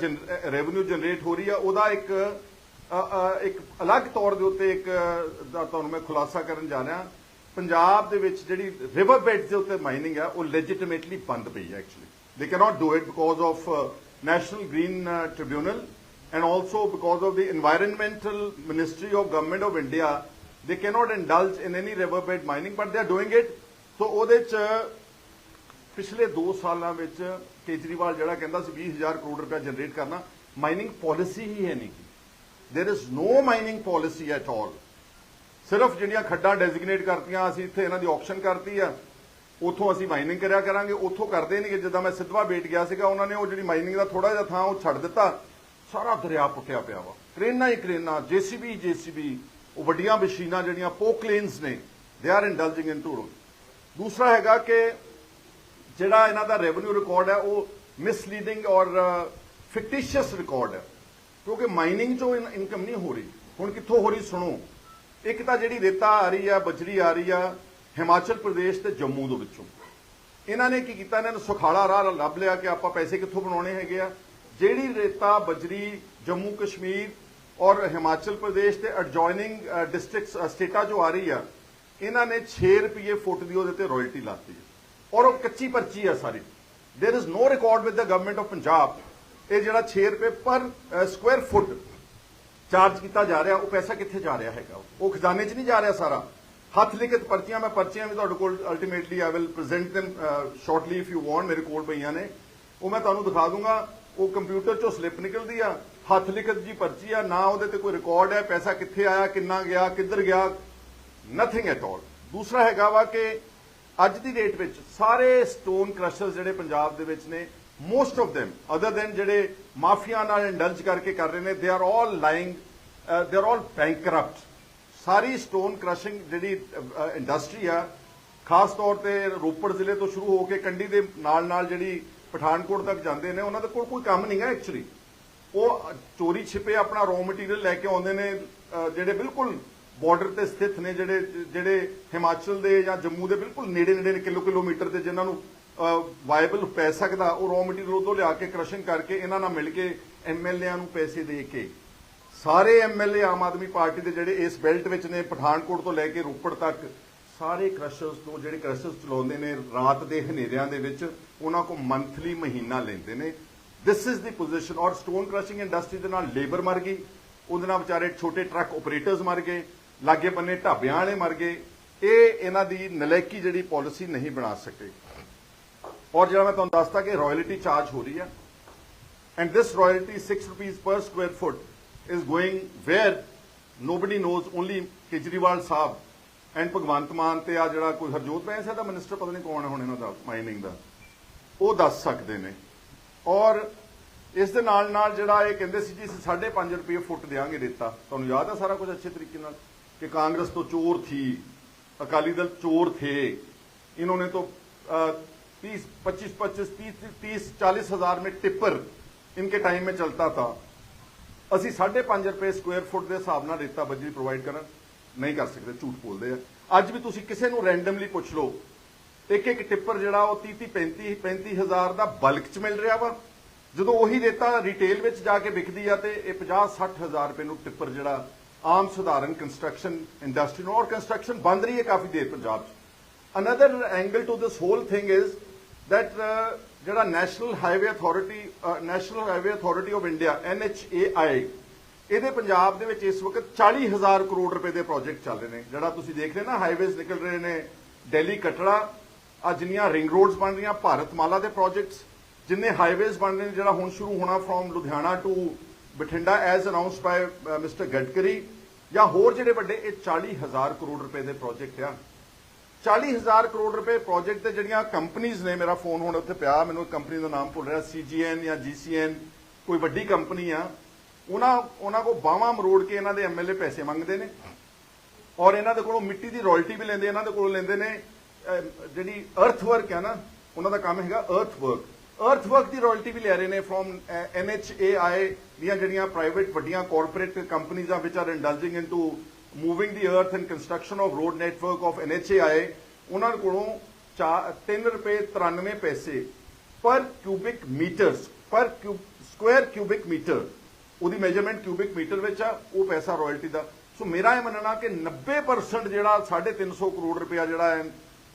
ਰੈਵਨਿਊ ਜਨਰੇਟ ਹੋ ਰਹੀ ਆ, ਉਹਦਾ ਇੱਕ ਇੱਕ ਅਲੱਗ ਤੌਰ ਦੇ ਉੱਤੇ ਇੱਕ ਤੁਹਾਨੂੰ ਮੈਂ ਖੁਲਾਸਾ ਕਰਨ ਜਾ ਰਿਹਾ। ਪੰਜਾਬ ਦੇ ਵਿੱਚ ਜਿਹੜੀ ਰਿਵਰ ਬੈਡਸ ਦੇ ਉੱਤੇ ਮਾਈਨਿੰਗ ਆ ਉਹ ਲੈਜਿਟਿਮੇਟਲੀ ਬੰਦ ਪਈ ਹੈ actually they cannot do it because of national green tribunal and also because of the environmental ministry of government of india they cannot indulge in any riverbed mining but they are doing it so ਉਹਦੇ ਚ ਪਿਛਲੇ 2 ਸਾਲਾਂ ਵਿੱਚ ਕੇਜਰੀਵਾਲ ਜਿਹੜਾ ਕਹਿੰਦਾ ਸੀ 20000 ਕਰੋੜ ਰੁਪਏ generate ਕਰਨਾ mining policy ਹੀ ਹੈ ਨਹੀਂ there is no mining policy at all ਸਿਰਫ ਜਿਹੜੀਆਂ ਖੱਡਾਂ ਡੈਜ਼ਿਗਨੇਟ ਕਰਤੀਆਂ, ਅਸੀਂ ਇੱਥੇ ਇਹਨਾਂ ਦੀ ਆਕਸ਼ਨ ਕਰਤੀ ਆ, ਉੱਥੋਂ ਅਸੀਂ ਮਾਈਨਿੰਗ ਕਰਿਆ ਕਰਾਂਗੇ, ਉੱਥੋਂ ਕਰਦੇ ਨਹੀਂ ਜਿੱਦਾਂ ਮੈਂ ਸਿੱਧਵਾ ਬੇਟ ਗਿਆ ਸੀਗਾ, ਉਹਨਾਂ ਨੇ ਉਹ ਜਿਹੜੀ ਮਾਈਨਿੰਗ ਦਾ ਥੋੜਾ ਜਿਹਾ ਥਾਂ ਉਹ ਛੱਡ ਦਿੱਤਾ। ਸਾਰਾ ਦਰਿਆ ਪੁੱਟਿਆ ਪਿਆ ਵਾ। ਕਰੇਨਾ ਹੀ ਕ੍ਰੇਨਾਂ, ਜੀਸੀਬੀ ਜੀਸੀਬੀ, ਉਹ ਵੱਡੀਆਂ ਮਸ਼ੀਨਾਂ ਜਿਹੜੀਆਂ ਪੋਕਲੇਨਸ ਨੇ ਦੇ ਆਰ ਇੰਡਲਜਿੰਗ ਇਨ ਟੂ ਦੂਸਰਾ ਹੈਗਾ ਕਿ ਜਿਹੜਾ ਇਹਨਾਂ ਦਾ ਰੈਵਨਿਊ ਰਿਕਾਰਡ ਹੈ, ਉਹ ਮਿਸਲੀਡਿੰਗ ਔਰ ਫਿਕਟੀਸ਼ੀਅਸ ਰਿਕਾਰਡ ਹੈ। ਕਿਉਂਕਿ ਮਾਈਨਿੰਗ ਚੋਂ ਇਨਕਮ ਨਹੀਂ ਹੋ ਰਹੀ। ਹੁਣ ਕਿੱਥੋਂ ਹੋ ਰਹੀ ਸੁਣੋ। ਇੱਕ ਤਾਂ ਜਿਹੜੀ ਰੇਤਾ ਆ ਰਹੀ ਆ ਬਜਰੀ ਆ ਰਹੀ ਆ ਹਿਮਾਚਲ ਪ੍ਰਦੇਸ਼ ਤੇ ਜੰਮੂ ਦੇ ਵਿੱਚੋਂ ਇਹਨਾਂ ਨੇ ਕੀ ਕੀਤਾ ਇਹਨਾਂ ਨੇ ਸੁਖਾਲਾ ਰਾਹ ਲੱਭ ਲਿਆ ਕਿ ਆਪਾਂ ਪੈਸੇ ਕਿੱਥੋਂ ਬਣਾਉਣੇ ਹੈਗੇ ਆ ਜਿਹੜੀ ਰੇਤਾ ਬਜਰੀ ਜੰਮੂ ਕਸ਼ਮੀਰ ਔਰ ਹਿਮਾਚਲ ਪ੍ਰਦੇਸ਼ ਤੇ ਐਡਜੋਇਨਿੰਗ ਡਿਸਟ੍ਰਿਕਟਸ ਸਟੇਟਾਂ ਜੋ ਆ ਰਹੀ ਆ ਇਹਨਾਂ ਨੇ 6 ਰੁਪਏ ਫੁੱਟ ਦੀ ਉਹਦੇ ਤੇ ਰਾਇਲਟੀ ਲਾਤੀ ਹੈ ਔਰ ਉਹ ਕੱਚੀ ਪਰਚੀ ਆ ਸਾਰੀ there is no record with the government of Punjab ਇਹ ਜਿਹੜਾ 6 ਰੁਪਏ ਪਰ ਸਕੁਅਰ ਫੁੱਟ ਚਾਰਜ ਕੀਤਾ ਜਾ ਰਿਹਾ, ਉਹ ਪੈਸਾ ਕਿੱਥੇ ਜਾ ਰਿਹਾ ਹੈਗਾ? ਉਹ ਖਜ਼ਾਨੇ 'ਚ ਨਹੀਂ ਜਾ ਰਿਹਾ ਸਾਰਾ। ਹੱਥ ਲਿਖਤ ਪਰਚੀਆਂ, ਮੈਂ ਪਰਚੀਆਂ ਵੀ ਤੁਹਾਡੇ ਕੋਲ ultimately I will present them shortly if you want ਮੇਰੇ ਕੋਲ ਪਈਆਂ ਨੇ। ਉਹ ਮੈਂ ਤੁਹਾਨੂੰ ਦਿਖਾ ਦੂੰਗਾ। ਉਹ ਕੰਪਿਊਟਰ 'ਚੋਂ ਸਲਿੱਪ ਨਿਕਲਦੀ ਆ। ਹੱਥ ਲਿਖਤ ਜੀ ਪਰਚੀ ਆ, ਨਾ ਉਹਦੇ ਤੇ ਕੋਈ ਰਿਕਾਰਡ ਹੈ, ਪੈਸਾ ਕਿੱਥੇ ਆਇਆ, ਕਿੰਨਾ ਗਿਆ, ਕਿੱਧਰ ਗਿਆ ਨਥਿੰਗ ਐਟ ਆਲ ਦੂਸਰਾ ਹੈਗਾ ਵਾ ਕਿ ਅੱਜ ਦੀ ਡੇਟ ਵਿੱਚ ਸਾਰੇ ਸਟੋਨ ਕ੍ਰਸ਼ਰਸ ਜਿਹੜੇ ਪੰਜਾਬ ਦੇ ਵਿੱਚ ਨੇ most of them other than ਜਿਹੜੇ ਮਾਫੀਆ ਨਾਲ ਇੰਡਲਜ ਕਰਕੇ ਕਰ ਰਹੇ ਨੇ they are all lying they are all bankrupt sorry stone crushing ਜਿਹੜੀ ਇੰਡਸਟਰੀ ਆ, ਖਾਸ ਤੌਰ ਤੇ ਰੋਪੜ ਜ਼ਿਲ੍ਹੇ ਤੋਂ ਸ਼ੁਰੂ ਹੋ ਕੇ ਕੰਡੀ ਦੇ ਨਾਲ ਨਾਲ ਜਿਹੜੀ ਪਠਾਨਕੋਟ ਤੱਕ ਜਾਂਦੇ ਨੇ, ਉਹਨਾਂ ਦੇ ਕੋਲ ਕੋਈ ਕੰਮ ਨਹੀਂ ਹੈ ਐਕਚੁਅਲੀ ਉਹ ਚੋਰੀ ਛਿਪੇ ਆਪਣਾ ਰॉ ਮਟੀਰੀਅਲ ਲੈ ਕੇ ਆਉਂਦੇ ਨੇ ਜਿਹੜੇ ਬਿਲਕੁਲ ਬਾਰਡਰ ਤੇ ਸਥਿਤ ਨੇ, ਜਿਹੜੇ ਜਿਹੜੇ ਹਿਮਾਚਲ ਦੇ ਜਾਂ ਜੰਮੂ ਦੇ ਬਿਲਕੁਲ ਨੇੜੇ ਨੇੜੇ ਕਿਲੋ ਕਿਲੋਮੀਟਰ ਤੇ, ਜਿਨ੍ਹਾਂ ਨੂੰ ਵਾਇਬਲ ਪੈ ਸਕਦਾ ਉਹ ਰॉ ਮਟੀਰੀਅਲ ਉਦੋਂ ਲਿਆ ਕੇ ਕ੍ਰਸ਼ਿੰਗ ਕਰਕੇ ਇਹਨਾਂ ਨਾਲ ਮਿਲ ਕੇ ਐਮਐਲਏਆਂ ਨੂੰ ਪੈਸੇ ਦੇ ਕੇ। ਸਾਰੇ ਐਮਐਲਏ ਆਮ ਆਦਮੀ ਪਾਰਟੀ ਦੇ ਜਿਹੜੇ ਇਸ ਬੈਲਟ ਵਿੱਚ ਨੇ, ਪਠਾਨਕੋਟ ਤੋਂ ਲੈ ਕੇ ਰੋਪੜ ਤੱਕ, ਸਾਰੇ ਕ੍ਰਸ਼ਰਸ ਤੋਂ ਜਿਹੜੇ ਕ੍ਰਸ਼ਰਸ ਚਲਾਉਂਦੇ ਨੇ, ਰਾਤ ਦੇ ਹਨੇਰਿਆਂ ਦੇ ਵਿੱਚ, ਉਹਨਾਂ ਕੋ ਮੰਥਲੀ ਮਹੀਨਾ ਲੈਂਦੇ ਨੇ। ਦਿਸ ਇਜ਼ ਦੀ ਪੋਜੀਸ਼ਨ ਔਰ ਸਟੋਨ ਕ੍ਰਸ਼ਿੰਗ ਇੰਡਸਟਰੀ ਦੇ ਨਾਲ ਲੇਬਰ ਮਰ ਗਈ। ਉਹਦੇ ਨਾਲ ਵਿਚਾਰੇ ਛੋਟੇ ਟਰੱਕ ਆਪਰੇਟਰਸ ਮਰ ਗਏ, ਲਾਗੇ ਬੰਨੇ ਢਾਬਿਆਂ ਵਾਲੇ ਮਰ ਗਏ। ਇਹ ਇਹਨਾਂ ਦੀ ਨਲਾਇਕੀ ਜਿਹੜੀ ਪਾਲਿਸੀ ਨਹੀਂ ਬਣਾ ਸਕੇ। ਔਰ ਜਿਹੜਾ ਮੈਂ ਤੁਹਾਨੂੰ ਦੱਸਤਾ ਕਿ ਰਾਇਲਟੀ ਚਾਰਜ ਹੋ ਰਹੀ ਹੈ and this royalty 6 rupees per square foot, is going where nobody knows, only Kejriwal Saab and Bhagwant Mann ਤੇ ਆ ਜਿਹੜਾ ਕੋਈ ਹਰਜੋਤ ਬੈਂਸ ਦਾ ਮਿਨਿਸਟਰ ਪਤਾ ਨਹੀਂ ਕੌਣ ਹੈ ਹੁਣ ਇਹਨਾਂ ਦਾ ਮਾਈਨਿੰਗ ਦਾ ਉਹ ਦੱਸ ਸਕਦੇ ਨੇ ਔਰ ਇਸ ਦੇ ਨਾਲ ਨਾਲ ਜਿਹੜਾ ਇਹ ਕਹਿੰਦੇ ਸੀ ਜੀ ਅਸੀਂ 5.5 ਰੁਪਏ ਫੁੱਟ ਦੇਾਂਗੇ ਦਿੱਤਾ ਤੁਹਾਨੂੰ ਯਾਦ ਆ ਸਾਰਾ ਕੁਝ ਅੱਛੇ ਤਰੀਕੇ ਨਾਲ ਕਿ ਕਾਂਗਰਸ ਤੋਂ ਚੋਰ ਥੀ ਅਕਾਲੀ ਦਲ ਚੋਰ ਥੇ ਇਹਨਾਂ ਨੇ ਤੋਂ तीस पच्चीस पच्चीस तीस तीस चालीस हजार में टिप्पर इनके टाइम में चलता था ਅਸੀਂ 5.5 ਰੁਪਏ ਸਕੁਅਰ ਫੁੱਟ ਦੇ ਹਿਸਾਬ ਨਾਲ ਰੇਤਾ ਬਜਰੀ ਪ੍ਰੋਵਾਈਡ ਕਰਨ ਨਹੀਂ ਕਰ ਸਕਦੇ ਝੂਠ ਬੋਲਦੇ ਆ ਅੱਜ ਵੀ ਤੁਸੀਂ ਕਿਸੇ ਨੂੰ ਰੈਂਡਮਲੀ ਪੁੱਛ ਲਓ ਇੱਕ ਇੱਕ ਟਿੱਪਰ ਜਿਹੜਾ ਉਹ 30 35 35 ਹਜ਼ਾਰ ਦਾ ਬਲਕ ਚ ਮਿਲ ਰਿਹਾ ਵਾ ਜਦੋਂ ਉਹੀ ਰੇਤਾ ਰਿਟੇਲ ਵਿੱਚ ਜਾ ਕੇ ਵਿਕਦੀ ਆ ਤੇ ਇਹ 50 60 ਹਜ਼ਾਰ ਰੁਪਏ ਨੂੰ ਟਿੱਪਰ ਜਿਹੜਾ ਆਮ ਸਧਾਰਨ ਕੰਸਟਰਕਸ਼ਨ ਇੰਡਸਟਰੀ ਨੂੰ ਔਰ ਕੰਸਟਰਕਸ਼ਨ ਬੰਦ ਰਹੀ ਹੈ ਕਾਫੀ ਦੇਰ ਪੰਜਾਬ 'ਚ another angle to this whole thing is that uh, ਜਿਹੜਾ national highway authority national highway authority of India NHAI ਇਹਦੇ ਪੰਜਾਬ ਦੇ ਵਿੱਚ ਇਸ ਵਕਤ 40000 ਕਰੋੜ ਰੁਪਏ ਦੇ ਪ੍ਰੋਜੈਕਟ ਚੱਲ ਰਹੇ ਨੇ। ਜਿਹੜਾ ਤੁਸੀਂ ਦੇਖ ਰਹੇ ਨਾ ਹਾਈਵੇਜ਼ ਨਿਕਲ ਰਹੇ ਨੇ ਦਿੱਲੀ ਕਟੜਾ ਆ ਜਿੰਨੀਆਂ ਰਿੰਗ ਰੋਡਸ ਬਣ ਰਹੀਆਂ ਭਾਰਤਮਾਲਾ ਦੇ ਪ੍ਰੋਜੈਕਟਸ ਜਿੰਨੇ ਹਾਈਵੇਜ਼ ਬਣ ਰਹੇ ਨੇ, ਜਿਹੜਾ ਹੁਣ ਸ਼ੁਰੂ ਹੋਣਾ from Ludhiana to Bathinda as announced by mister Gadkari ਜਾਂ ਹੋਰ ਜਿਹੜੇ ਵੱਡੇ, ਇਹ 40000 ਕਰੋੜ ਰੁਪਏ ਦੇ ਪ੍ਰੋਜੈਕਟ ਆ। 40000 ਕਰੋੜ ਰੁਪਏ ਪ੍ਰੋਜੈਕਟ ਤੇ ਜਿਹੜੀਆਂ ਕੰਪਨੀਆਂ ਨੇ, ਮੇਰਾ ਫੋਨ ਹੁਣ ਉੱਥੇ ਪਿਆ, ਮੈਨੂੰ ਕੰਪਨੀ ਦਾ ਨਾਮ ਭੁੱਲ ਰਿਹਾ ਸੀਜੀਐਨ ਜਾਂ ਜੀਸੀਐਨ ਕੋਈ ਵੱਡੀ ਕੰਪਨੀ ਆ। ਉਹਨਾਂ ਉਹਨਾਂ ਕੋ ਬਾਹਾਂ ਮਰੋੜ ਕੇ ਇਹਨਾਂ ਦੇ ਐਮਐਲਏ ਪੈਸੇ ਮੰਗਦੇ ਨੇ। ਔਰ ਇਹਨਾਂ ਦੇ ਕੋਲੋਂ ਮਿੱਟੀ ਦੀ ਰਾਇਲਟੀ ਵੀ ਲੈਂਦੇ, ਇਹਨਾਂ ਦੇ ਕੋਲੋਂ ਲੈਂਦੇ ਨੇ ਜਿਹੜੀ ਅਰਥ ਵਰਕ ਹੈ ਨਾ, ਉਹਨਾਂ ਦਾ ਕੰਮ ਹੈਗਾ ਅਰਥ ਵਰਕ ਅਰਥ ਵਰਕ ਦੀ ਰਾਇਲਟੀ ਵੀ ਲੈ ਰਹੇ ਨੇ ਫਰੋਮ ਐਨਐਚਏਆਈ ਦੀਆਂ ਜਿਹੜੀਆਂ ਪ੍ਰਾਈਵੇਟ ਵੱਡੀਆਂ ਕਾਰਪੋਰੇਟ ਕੰਪਨੀਆਂ ਵਿਚ are indulging into moving the earth and construction of road network of NHAI ਉਹਨਾਂ ਕੋਲੋਂ 3 ਰੁਪਏ 93 ਪੈਸੇ per cubic meters per square cubic meter ਉਹਦੀ ਮੈਜ਼ਰਮੈਂਟ ਕਿਊਬਿਕ ਮੀਟਰ ਵਿੱਚ ਆ ਉਹ ਪੈਸਾ ਰਾਇਲਟੀ ਦਾ ਸੋ ਮੇਰਾ ਇਹ ਮੰਨਣਾ ਕਿ 90% ਜਿਹੜਾ 350 ਕਰੋੜ ਰੁਪਇਆ ਜਿਹੜਾ ਹੈ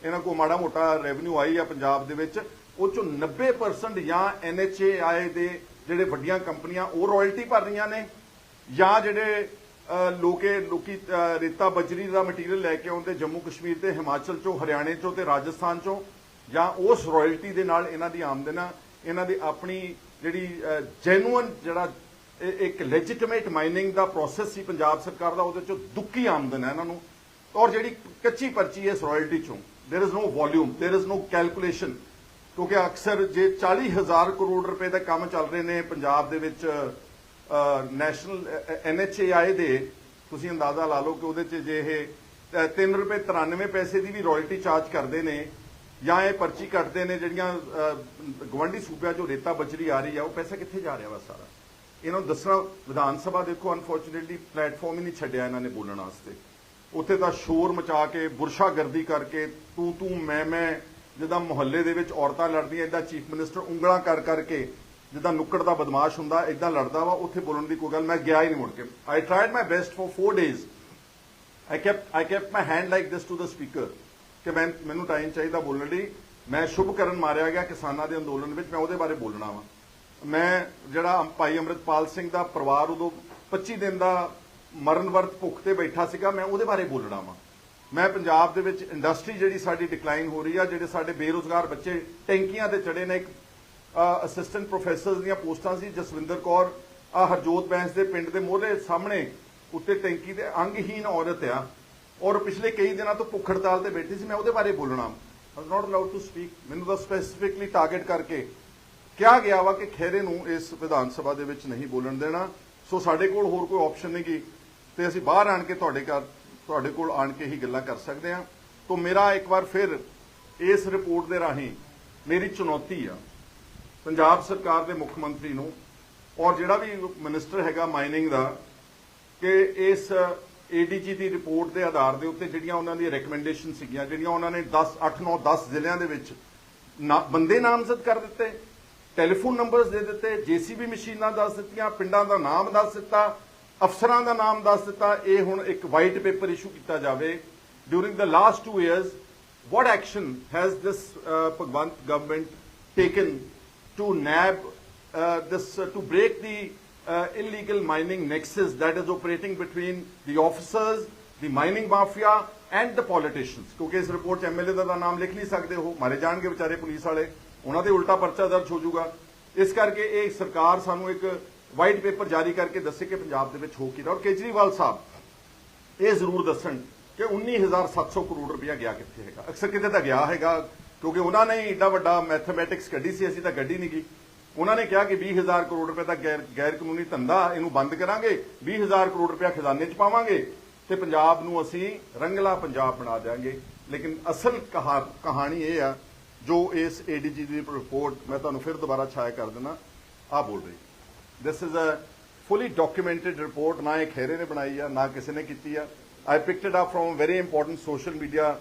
ਇਹਨਾਂ ਕੋ ਮਾੜਾ ਮੋਟਾ ਰੈਵਨਿਊ ਆਈ ਆ ਪੰਜਾਬ ਦੇ ਵਿੱਚ ਉਹ ਚੋਂ 90% ਜਾਂ ਐਨਐਚਏਆਈ ਦੇ ਜਿਹੜੇ ਵੱਡੀਆਂ ਕੰਪਨੀਆਂ ਉਹ ਰਾਇਲਟੀ ਭਰ ਰਹੀਆਂ ਨੇ ਜਾਂ ਜਿਹੜੇ ਲੋਕੇ ਲੋਕੀ ਅਹ, ਰੇਤਾ ਬਜਰੀ ਦਾ ਮਟੀਰੀਅਲ ਲੈ ਕੇ ਆਉਂਦੇ ਜੰਮੂ ਕਸ਼ਮੀਰ ਤੇ ਹਿਮਾਚਲ ਚੋਂ ਹਰਿਆਣੇ ਚੋਂ ਤੇ ਰਾਜਸਥਾਨ ਚੋਂ ਜਾਂ ਉਸ ਰਾਇਲਟੀ ਦੇ ਨਾਲ ਇਹਨਾਂ ਦੀ ਆਮਦਨ ਆ ਇਹਨਾਂ ਦੀ ਆਪਣੀ ਜਿਹੜੀ ਜੈਨੂਅਨ ਜਿਹੜਾ ਇਹ ਇੱਕ ਲੈਜੀਟੀਮੇਟ ਮਾਈਨਿੰਗ ਦਾ ਪ੍ਰੋਸੈਸ ਸੀ ਪੰਜਾਬ ਸਰਕਾਰ ਦਾ ਉਹਦੇ ਚੋਂ ਦੁੱਕੀ ਆਮਦਨ ਹੈ ਇਹਨਾਂ ਨੂੰ ਔਰ ਜਿਹੜੀ ਕੱਚੀ ਪਰਚੀ ਹੈ ਇਸ ਰਾਇਲਟੀ ਚੋਂ there is no volume there is no calculation ਕਿਉਂਕਿ ਅਕਸਰ ਜੇ 40000 ਕਰੋੜ ਰੁਪਏ ਦਾ ਕੰਮ ਚੱਲ ਰਹੇ ਨੇ ਪੰਜਾਬ ਦੇ ਵਿੱਚ ਨੈਸ਼ਨਲ ਐਨਐਚਏਆਈ ਦੇ, ਤੁਸੀਂ ਅੰਦਾਜ਼ਾ ਲਾ ਲਓ ਕਿ ਉਹਦੇ 'ਚ ਜੇ ਇਹ 3 ਰੁਪਏ 93 ਪੈਸੇ ਦੀ ਵੀ ਰਾਇਲਟੀ ਚਾਰਜ ਕਰਦੇ ਨੇ, ਜਾਂ ਇਹ ਪਰਚੀ ਕੱਟਦੇ ਨੇ ਜਿਹੜੀਆਂ ਗਵੰਡੀ ਸੂਬਿਆਂ 'ਚੋਂ ਰੇਤਾ ਬਜਰੀ ਆ ਰਹੀ ਆ, ਉਹ ਪੈਸਾ ਕਿੱਥੇ ਜਾ ਰਿਹਾ ਵਾ ਸਾਰਾ? ਇਹਨਾਂ ਨੂੰ ਦੱਸਣਾ, ਵਿਧਾਨ ਸਭਾ ਦੇਖੋ ਅਨਫੋਰਚੂਨੇਟਲੀ ਪਲੇਟਫਾਰਮ ਹੀ ਨਹੀਂ ਛੱਡਿਆ ਇਹਨਾਂ ਨੇ ਬੋਲਣ ਵਾਸਤੇ। ਉੱਥੇ ਤਾਂ ਸ਼ੋਰ ਮਚਾ ਕੇ, ਬੁਰਸ਼ਾਗਰਦੀ ਕਰਕੇ ਤੂੰ ਤੂੰ ਮੈਂ ਮੈਂ ਜਿੱਦਾਂ ਮੁਹੱਲੇ ਦੇ ਵਿੱਚ ਔਰਤਾਂ ਲੜਦੀਆਂ ਇਦਾਂ ਚੀਫ ਮਿਨਿਸਟਰ ਉਂਗਲਾਂ ਕਰ ਕਰਕੇ ਜਿੱਦਾਂ ਨੁੱਕੜ ਦਾ ਬਦਮਾਸ਼ ਹੁੰਦਾ ਇਦਾਂ ਲੜਦਾ ਵਾ, ਉੱਥੇ ਬੋਲਣ ਦੀ ਕੋਈ ਗੱਲ ਮੈਂ ਗਿਆ ਹੀ ਨਹੀਂ ਮੁੜ ਕੇ। I tried my best for 4 days I kept I kept my hand like this to the speaker ਕਿ ਮੈਂ, ਮੈਨੂੰ ਟਾਈਮ ਚਾਹੀਦਾ ਬੋਲਣ ਲਈ। ਮੈਂ ਸ਼ੁਭ ਕਰਨ ਮਾਰਿਆ ਗਿਆ ਕਿਸਾਨਾਂ ਦੇ ਅੰਦੋਲਨ ਵਿੱਚ। ਮੈਂ ਉਹਦੇ ਬਾਰੇ ਬੋਲਣਾ ਵਾ। ਮੈਂ ਜਿਹੜਾ ਭਾਈ ਅਮਰਿਤਪਾਲ ਸਿੰਘ ਦਾ ਪਰਿਵਾਰ ਉਦੋਂ 25 ਦਿਨ ਦਾ ਮਰਨ ਵਰਤ ਭੁੱਖ ਤੇ ਬੈਠਾ ਸੀਗਾ, ਮੈਂ ਉਹਦੇ ਬਾਰੇ ਬੋਲਣਾ ਵਾ। ਮੈਂ ਪੰਜਾਬ ਦੇ ਵਿੱਚ ਇੰਡਸਟਰੀ ਜਿਹੜੀ ਸਾਡੀ ਡਿਕਲਾਈਨ ਹੋ ਰਹੀ ਆ, ਜਿਹੜੇ ਸਾਡੇ ਬੇਰੋਜ਼ਗਾਰ ਬੱਚੇ ਟੈਂਕੀਆਂ ਤੇ ਚੜੇ ਨੇ ਅਸਿਸਟੈਂਟ ਪ੍ਰੋਫੈਸਰ ਦੀਆਂ ਪੋਸਟਾਂ ਸੀ, ਜਸਵਿੰਦਰ ਕੌਰ ਆ ਹਰਜੋਤ ਬੈਂਸ ਦੇ ਪਿੰਡ ਦੇ ਮੋਹਰੇ ਸਾਹਮਣੇ ਉੱਤੇ ਟੈਂਕੀ ਦੇ ਅੰਗਹੀਨ ਔਰਤ ਆ। ਔਰ ਪਿਛਲੇ ਕਈ ਦਿਨਾਂ ਤੋਂ ਭੁੱਖ ਹੜਤਾਲ ਤੇ ਬੈਠੀ ਸੀ, ਮੈਂ ਉਹਦੇ ਬਾਰੇ ਬੋਲਣਾ। I not allowed to speak ਮੈਨੂੰ ਤਾਂ ਸਪੈਸੀਫਿਕਲੀ ਟਾਰਗੇਟ ਕਰਕੇ ਕਿਹਾ ਗਿਆ ਵਾ ਕਿ ਖੇਰੇ ਨੂੰ ਇਸ ਵਿਧਾਨ ਸਭਾ ਦੇ ਵਿੱਚ ਨਹੀਂ ਬੋਲਣ ਦੇਣਾ। ਸੋ ਸਾਡੇ ਕੋਲ ਹੋਰ ਕੋਈ ਆਪਸ਼ਨ ਨਹੀਂ ਗੀ। ਤੇ ਅਸੀਂ ਬਾਹਰ ਆਣ ਕੇ ਤੁਹਾਡੇ ਘਰ, ਤੁਹਾਡੇ ਕੋਲ ਆਣ ਕੇ ਹੀ ਗੱਲਾਂ ਕਰ ਸਕਦੇ ਹਾਂ ਤੋਂ ਮੇਰਾ ਇੱਕ ਵਾਰ ਫਿਰ ਇਸ ਰਿਪੋਰਟ ਦੇ ਰਾਹੀਂ ਮੇਰੀ ਚੁਣੌਤੀ ਆ। ਪੰਜਾਬ ਸਰਕਾਰ ਦੇ ਮੁੱਖ ਮੰਤਰੀ ਨੂੰ ਔਰ ਜਿਹੜਾ ਵੀ ਮਿਨਿਸਟਰ ਹੈਗਾ ਮਾਈਨਿੰਗ ਦਾ ਕਿ ਇਸ ਏਡੀਜੀ ਦੀ ਰਿਪੋਰਟ ਦੇ ਆਧਾਰ ਦੇ ਉੱਤੇ ਜਿਹੜੀਆਂ ਉਹਨਾਂ ਦੀਆਂ ਰეკਮੈਂਡੇਸ਼ਨ ਸੀਗੀਆਂ ਜਿਹੜੀਆਂ ਉਹਨਾਂ ਨੇ 10 8 9 10 ਜ਼ਿਲ੍ਹਿਆਂ ਦੇ ਵਿੱਚ ਨਾ- ਬੰਦੇ ਨਾਮਜ਼ਦ ਕਰ ਦਿੱਤੇ ਟੈਲੀਫੋਨ ਨੰਬਰਸ ਦੇ ਦਿੱਤੇ ਜੀਸੀਬੀ ਮਸ਼ੀਨਾਂ ਦੱਸ ਦਿੱਤੀਆਂ ਪਿੰਡਾਂ ਦਾ ਨਾਮ ਦੱਸ ਦਿੱਤਾ ਅਫਸਰਾਂ ਦਾ ਨਾਮ ਦੱਸ ਦਿੱਤਾ ਇਹ ਹੁਣ ਇੱਕ ਵਾਈਟ ਪੇਪਰ ਇਸ਼ੂ ਕੀਤਾ ਜਾਵੇ। During the last 2 years what action has this uh, Bhagwant government taken to nab uh, this uh, to break the uh, illegal mining nexus that is operating between the officers, the mining mafia and the politicians. ਕਿਉਂਕਿ ਇਸ report 'ਚ MLA ਦਾ ਤਾਂ ਨਾਮ ਲਿਖ ਨਹੀਂ ਸਕਦੇ ਹੋ ਮਾਰੇ ਜਾਣਗੇ ਵਿਚਾਰੇ ਪੁਲਿਸ ਵਾਲੇ ਉਹਨਾਂ ਦੇ ਉਲਟਾ ਪਰਚਾ ਦਰਜ ਹੋ ਜਾਊਗਾ ਇਸ ਕਰਕੇ ਇਹ ਸਰਕਾਰ ਸਾਨੂੰ ਇੱਕ ਵਾਈਟ ਪੇਪਰ ਜਾਰੀ ਕਰਕੇ ਦੱਸੇ ਕਿ ਪੰਜਾਬ ਦੇ ਵਿੱਚ ਹੋ ਕੀ ਰਿਹਾ ਔਰ ਕੇਜਰੀਵਾਲ ਸਾਹਿਬ ਇਹ ਜ਼ਰੂਰ ਦੱਸਣ ਕਿ 19700 ਕਰੋੜ ਰੁਪਇਆ ਗਿਆ ਕਿੱਥੇ ਹੈਗਾ ਅਕਸਰ ਕਿਤੇ ਤਾਂ ਗਿਆ ਹੈਗਾ ਕਿਉਂਕਿ ਉਹਨਾਂ ਨੇ ਹੀ ਏਡਾ ਵੱਡਾ ਮੈਥਮੈਟਿਕਸ ਕੱਢੀ ਸੀ, ਅਸੀਂ ਤਾਂ ਕੱਢੀ ਨਹੀਂ ਗਈ ਉਹਨਾਂ ਨੇ ਕਿਹਾ ਕਿ 20000 ਕਰੋੜ ਰੁਪਏ ਦਾ ਗੈਰ ਗੈਰ ਕਾਨੂੰਨੀ ਧੰਦਾ ਇਹਨੂੰ ਬੰਦ ਕਰਾਂਗੇ 20000 ਕਰੋੜ ਰੁਪਇਆ ਖਜ਼ਾਨੇ 'ਚ ਪਾਵਾਂਗੇ ਤੇ ਪੰਜਾਬ ਨੂੰ ਅਸੀਂ ਰੰਗਲਾ ਪੰਜਾਬ ਬਣਾ ਦੇਵਾਂਗੇ ਲੇਕਿਨ ਅਸਲ ਕਹਾਣੀ ਇਹ ਆ, ਜੋ ਇਸ ਏਡੀਜੀ ਦੀ ਰਿਪੋਰਟ ਮੈਂ ਤੁਹਾਨੂੰ ਫਿਰ ਦੁਬਾਰਾ ਛਾਇਆ ਕਰ ਦਿੰਦਾ ਆ ਬੋਲ ਰਹੀ। This is a fully documented report ਨਾ ਇਹ ਖੇਰੇ ਨੇ ਬਣਾਈ ਆ, ਨਾ ਕਿਸੇ ਨੇ ਕੀਤੀ ਆ। I picked up from very important social media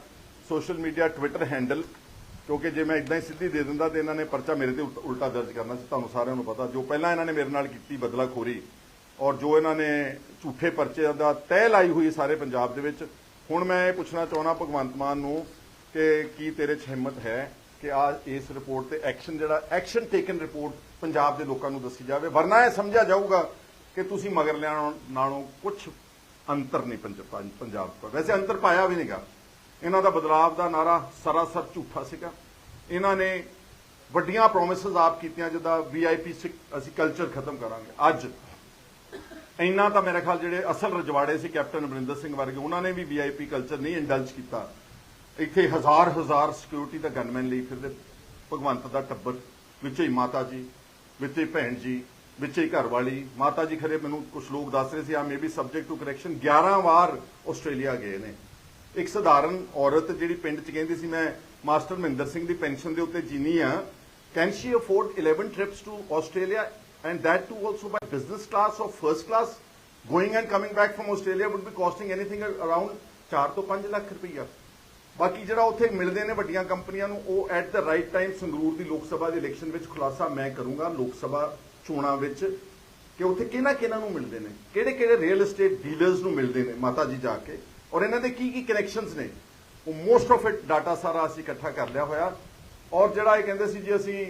social media Twitter handle ਕਿਉਂਕਿ ਜੇ ਮੈਂ ਇਦਾਂ ਹੀ ਸਿੱਧੀ ਦੇ ਦਿੰਦਾ ਤੇ ਇਹਨਾਂ ਨੇ ਪਰਚਾ ਮੇਰੇ ਤੇ ਉਲਟ- ਉਲਟਾ ਦਰਜ ਕਰਨਾ ਸੀ, ਤੁਹਾਨੂੰ ਸਾਰਿਆਂ ਨੂੰ ਪਤਾ। ਜੋ ਪਹਿਲਾਂ ਇਹਨਾਂ ਨੇ ਮੇਰੇ ਨਾਲ ਕੀਤੀ ਬਦਲਾਖੋਰੀ ਔਰ ਜੋ ਇਹਨਾਂ ਨੇ ਝੂਠੇ ਪਰਚੇ ਦਾ ਤਹਿ ਲਾਈ ਹੋਈ ਸਾਰੇ ਪੰਜਾਬ ਦੇ ਵਿੱਚ, ਹੁਣ ਮੈਂ ਇਹ ਪੁੱਛਣਾ ਚਾਹੁੰਦਾ ਭਗਵੰਤ ਮਾਨ ਨੂੰ ਕਿ ਕੀ ਤੇਰੇ 'ਚ ਹਿੰਮਤ ਹੈ ਕਿ ਆ ਇਸ ਰਿਪੋਰਟ ਤੇ ਐਕਸ਼ਨ ਜਿਹੜਾ, ਐਕਸ਼ਨ ਟੇਕਨ ਰਿਪੋਰਟ ਪੰਜਾਬ ਦੇ ਲੋਕਾਂ ਨੂੰ ਦੱਸੀ ਜਾਵੇ? ਵਰਨਾ ਇਹ ਸਮਝਿਆ ਜਾਊਗਾ ਕਿ ਤੁਸੀਂ ਮਗਰ ਲਿਆਉਣ ਨਾਲੋਂ ਕੁਝ ਅੰਤਰ ਨਹੀਂ ਪੰਜਾਬ ਦਾ। ਵੈਸੇ ਅੰਤਰ ਪਾਇਆ ਵੀ ਨਹੀਂਗਾ ਇਹਨਾਂ ਦਾ ਬਦਲਾਵ ਦਾ ਨਾਰਾ ਸਰਾਸਰ ਝੂਠਾ ਸੀਗਾ। ਇਹਨਾਂ ਨੇ ਵੱਡੀਆਂ ਪ੍ਰੋਮਿਸਸ ਆਪ ਕੀਤੀਆਂ, ਜਿੱਦਾਂ ਵੀਆਈਪੀ ਅਸੀਂ ਕਲਚਰ ਖਤਮ ਕਰਾਂਗੇ। ਅੱਜ ਇੰਨਾ ਤਾਂ ਮੇਰੇ ਖਿਆਲ ਜਿਹੜੇ ਅਸਲ ਰਜਵਾੜੇ ਸੀ ਕੈਪਟਨ ਅਮਰਿੰਦਰ ਸਿੰਘ ਵਰਗੇ, ਉਹਨਾਂ ਨੇ ਵੀ ਵੀਆਈਪੀ ਕਲਚਰ ਨਹੀਂ ਇੰਡਲਜ ਕੀਤਾ। ਇੱਥੇ ਹਜ਼ਾਰ ਹਜ਼ਾਰ ਸਿਕਿਉਰਿਟੀ ਦਾ ਗਨਮੈਨ ਲਈ ਫਿਰਦੇ। ਭਗਵੰਤ ਦਾ ਟੱਬਰ, ਵਿੱਚ ਹੀ ਮਾਤਾ ਜੀ, ਵਿੱਚ ਹੀ ਭੈਣ ਜੀ, ਵਿੱਚ ਹੀ ਘਰ ਵਾਲੀ ਮਾਤਾ ਜੀ ਖਰੇ ਮੈਨੂੰ ਕੁਝ ਲੋਕ ਦੱਸ ਰਹੇ ਸੀ ਆ may be subject to correction 11 ਵਾਰ ਆਸਟ੍ਰੇਲੀਆ ਗਏ ਨੇ। ਇੱਕ ਸਧਾਰਨ ਔਰਤ ਜਿਹੜੀ ਪਿੰਡ 'ਚ ਕਹਿੰਦੀ ਸੀ, ਮੈਂ ਮਾਸਟਰ ਮਹਿੰਦਰ ਸਿੰਘ ਦੀ ਪੈਨਸ਼ਨ ਦੇ ਉੱਤੇ ਜੀਨੀ ਆ। Can she afford 11 trips to Australia and that too also by business class or first class? Going and coming back from australia would be costing anything around 4 ਤੋਂ 5 ਲੱਖ ਰੁਪਈਆ। ਬਾਕੀ ਜਿਹੜਾ ਉੱਥੇ ਮਿਲਦੇ ਨੇ ਵੱਡੀਆਂ ਕੰਪਨੀਆਂ ਨੂੰ, ਉਹ at the right time Sangrur ਦੀ ਲੋਕ ਸਭਾ ਦੇ ਇਲੈਕਸ਼ਨ ਵਿੱਚ ਖੁਲਾਸਾ ਮੈਂ ਕਰੂੰਗਾ ਲੋਕ ਸਭਾ ਚੋਣਾਂ ਵਿੱਚ ਕਿ ਉੱਥੇ ਕਿਹਨਾਂ ਕਿਹਨਾਂ ਨੂੰ ਮਿਲਦੇ ਨੇ ਕਿਹੜੇ ਕਿਹੜੇ ਰੀਅਲ ਏਸਟੇਟ ਡੀਲਰਸ ਨੂੰ ਮਿਲਦੇ ਨੇ ਮਾਤਾ ਜੀ ਜਾ ਕੇ। ਔਰ ਇਹਨਾਂ ਦੇ ਕੀ ਕੀ ਕਨੈਕਸ਼ਨਸ ਨੇ? ਉਹ ਮੋਸਟ ਆਫ ਇਟ ਡਾਟਾ ਸਾਰਾ ਅਸੀਂ ਇਕੱਠਾ ਕਰ ਲਿਆ ਹੋਇਆ। ਔਰ ਜਿਹੜਾ ਇਹ ਕਹਿੰਦੇ ਸੀ ਜੀ ਅਸੀਂ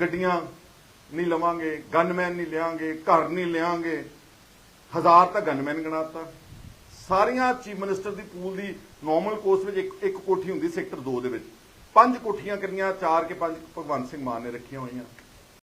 ਗੱਡੀਆਂ ਨਹੀਂ ਲਵਾਂਗੇ ਗਨਮੈਨ ਨਹੀਂ ਲਿਆਂਗੇ, ਘਰ ਨਹੀਂ ਲਿਆਂਗੇ, ਹਜ਼ਾਰ ਤਾਂ ਗਨਮੈਨ ਗਣਾਤਾ ਸਾਰੀਆਂ ਚੀਫ ਮਿਨਿਸਟਰ ਦੀ ਪੂਲ ਦੀ ਨਾਰਮਲ ਕੋਰਸ ਵਿੱਚ ਇੱਕ ਇੱਕ ਕੋਠੀ ਹੁੰਦੀ ਸੈਕਟਰ 2 ਦੇ ਵਿੱਚ। ਪੰਜ ਕੋਠੀਆਂ ਕਰੀਆਂ, ਚਾਰ ਕੇ ਪੰਜ ਭਗਵੰਤ ਸਿੰਘ ਮਾਨ ਨੇ ਰੱਖੀਆਂ ਹੋਈਆਂ।